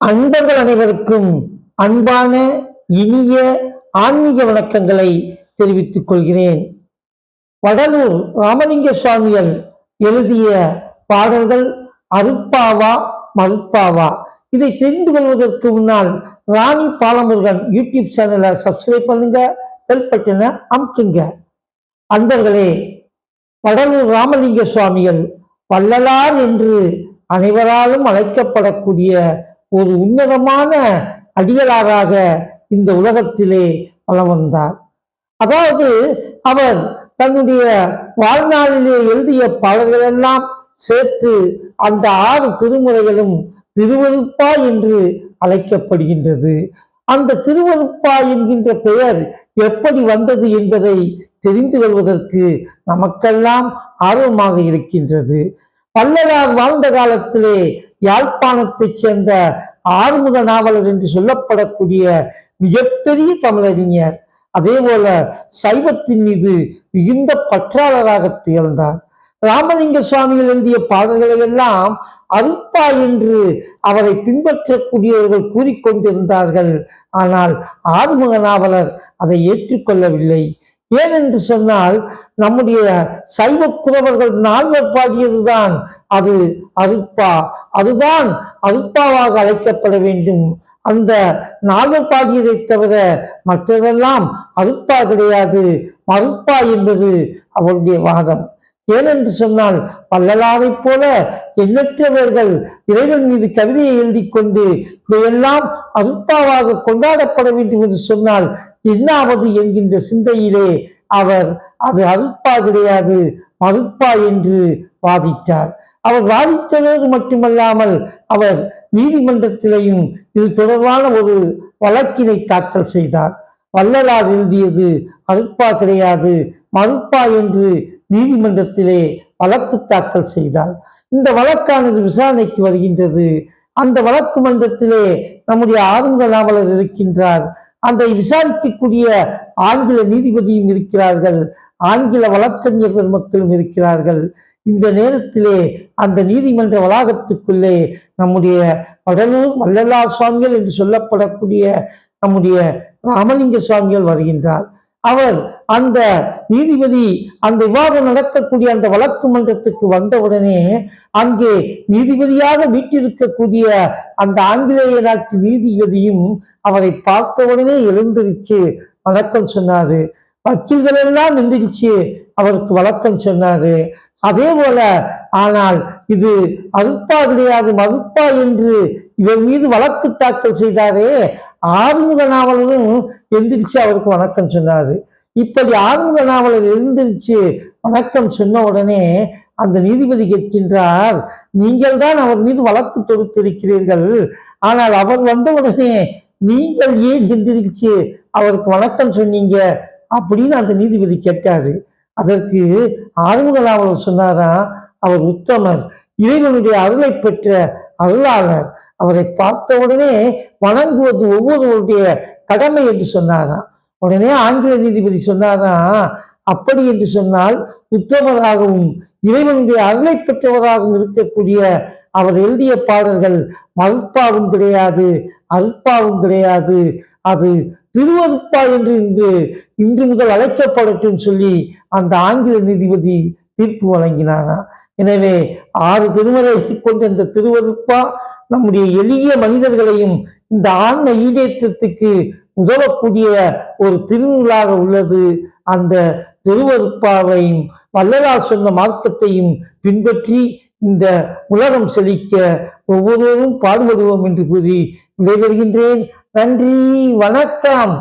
அன்பர்கள் அனைவருக்கும் அன்பான இனிய ஆன்மீக வணக்கங்களை தெரிவித்துக் கொள்கிறேன். வடலூர் ராமலிங்க சுவாமிகள் எழுதிய பாடல்கள் அருப்பாவா மறுப்பாவா இதை தெரிந்து கொள்வதற்கு முன்னால் ராணி பாலமுருகன் யூடியூப் சேனலை சப்ஸ்கிரைப் பண்ணுங்க பெல் பட்டனை அமுக்குங்க. அன்பர்களே வடலூர் ராமலிங்க சுவாமிகள் வள்ளலார் என்று அனைவராலும் அழைக்கப்படக்கூடிய ஒரு உன்னதமான அடிகளாராக இந்த உலகத்திலே வலம் வந்தார் அதாவது அவர் தன்னுடைய வாழ்நாளிலே எழுதிய பாடல்கள் எல்லாம் சேர்த்து அந்த ஆறு திருமுறைகளும் திருவருப்பா என்று அழைக்கப்படுகின்றது. அந்த திருவருப்பா என்கின்ற பெயர் எப்படி வந்தது என்பதை தெரிந்து கொள்வதற்கு நமக்கெல்லாம் ஆர்வமாக இருக்கின்றது. பல்லவர் வாழ்ந்த காலத்திலே யாழ்ப்பாணத்தைச் சேர்ந்த ஆறுமுக நாவலர் என்று சொல்லப்படக்கூடிய மிகப்பெரிய தமிழறிஞர். அதே போல சைவத்தின் மீது மிகுந்த பற்றாளராக திகழ்ந்தார். ராமலிங்க சுவாமிகள் எழுதிய பாடல்களை எல்லாம் அருப்பா என்று அவரை பின்பற்றக்கூடியவர்கள் கூறிக்கொண்டிருந்தார்கள். ஆனால் ஆறுமுக நாவலர் அதை ஏற்றுக்கொள்ளவில்லை. ஏனென்று சொன்னால் நம்முடைய சைவ குறவர்கள் நால்வர் பாடியதுதான். அது அருப்பா அதுதான் அருப்பாவாக அழைக்கப்பட வேண்டும். அந்த நால்வர் பாடியதை தவிர மற்றதெல்லாம் அருப்பா கிடையாது. மறுப்பா என்பது அவருடைய வாதம். ஏனென்று சொன்னால் வள்ளலாரைப் போல எண்ணற்றவர்கள் இறைவன் மீது கவிதையை எழுதி கொண்டு இதையெல்லாம் அருப்பாவாக கொண்டாடப்பட வேண்டும் என்று சொன்னால் என்னாவது என்கின்ற சிந்தையிலே அவர் அது அருப்பா கிடையாது மறுப்பா என்று வாதிட்டார். அவர் வாதித்ததோடு மட்டுமல்லாமல் அவர் நீதிமன்றத்திலையும் இது தொடர்பான ஒரு வழக்கினை தாக்கல் செய்தார். வள்ளலார் எழுதியது அருப்பா கிடையாது மறுப்பா என்று நீதிமன்றத்திலே வழக்கு தாக்கல் செய்தார் இந்த வழக்கானது விசாரணைக்கு வருகின்றது. அந்த வழக்கு மன்றத்திலே நம்முடைய ஆறுமுக நாவலர் இருக்கின்றார். அந்த விசாரிக்கக்கூடிய ஆங்கில நீதிபதியும் இருக்கிறார்கள். ஆங்கில வழக்கறிஞர் பெருமக்களும் இருக்கிறார்கள். இந்த நேரத்திலே அந்த நீதிமன்ற வளாகத்துக்குள்ளே நம்முடைய வடலூர் வள்ளலார் சுவாமிகள் என்று சொல்லப்படக்கூடிய நம்முடைய ராமலிங்க சுவாமிகள் வருகின்றார். அவர் அந்த நீதிபதி அந்த விவாதம் நடக்கக்கூடிய அந்த வழக்கு மன்றத்துக்கு வந்தவுடனே அங்கே நீதிபதியாக வீட்டிருக்கக்கூடிய அந்த ஆங்கிலேய நாட்டு நீதிபதியும் அவரை பார்த்தவுடனே எழுந்திருச்சு. வணக்கம் சொன்னாரு. வக்கீல்கள் எல்லாம் எந்திரிச்சு அவருக்கு வழக்கம் சொன்னாரு. அதே போல ஆனால் இது அருப்பா கிடையாது மறுப்பா என்று இவர் மீது வழக்கு தாக்கல் செய்தாரே. ஆறுமுக நாவலரும் எந்திரிச்சு அவருக்கு வணக்கம் சொன்னாரு. இப்படி ஆறுமுக நாவலர் எழுந்திருச்சு வணக்கம் சொன்ன உடனே அந்த நீதிபதி கேட்கின்றார் நீங்கள் தான் அவர் மீது வழக்கு தொடுத்திருக்கிறீர்கள். ஆனால் அவர் வந்த உடனே நீங்கள் ஏன் எந்திரிச்சு அவருக்கு வணக்கம் சொன்னீங்க? அப்படின்னு அந்த நீதிபதி கேட்டாரு. அதற்கு ஆறுமுக நாவலர் சொன்னாராம் அவர் உத்தமர். இறைவனுடைய அருளை பெற்ற அருளாளர் அவரை பார்த்த உடனே வணங்குவது ஒவ்வொருவருடைய கடமை என்று சொன்னாராம். உடனே ஆங்கில நீதிபதி சொன்னாராம் அப்படி என்று சொன்னால் உத்தமராகவும் இறைவனுடைய அருளை பெற்றவராகவும் இருக்கக்கூடிய அவர் எழுதிய பாடல்கள் மறுப்பாவும் கிடையாது அறுப்பாவும் கிடையாது. அது திருவருப்பா என்று இன்று இன்று முதல் அழைக்கப்படட்டும் சொல்லி அந்த ஆங்கில நீதிபதி தீர்ப்பு வழங்கினாராம். எனவே ஆறு திருமறை கொண்ட இந்த திருவருப்பா நம்முடைய எளிய மனிதர்களையும் இந்த ஆன்ம ஈடேற்றத்துக்கு உதவக்கூடிய ஒரு திருநூலாக உள்ளது. அந்த திருவருப்பாவையும் வள்ளலார் சொன்ன மார்க்கத்தையும் பின்பற்றி இந்த உலகம் செழிக்க ஒவ்வொருவரும் பாடுபடுவோம் என்று கூறி விடைபெறுகின்றேன். நன்றி வணக்கம்.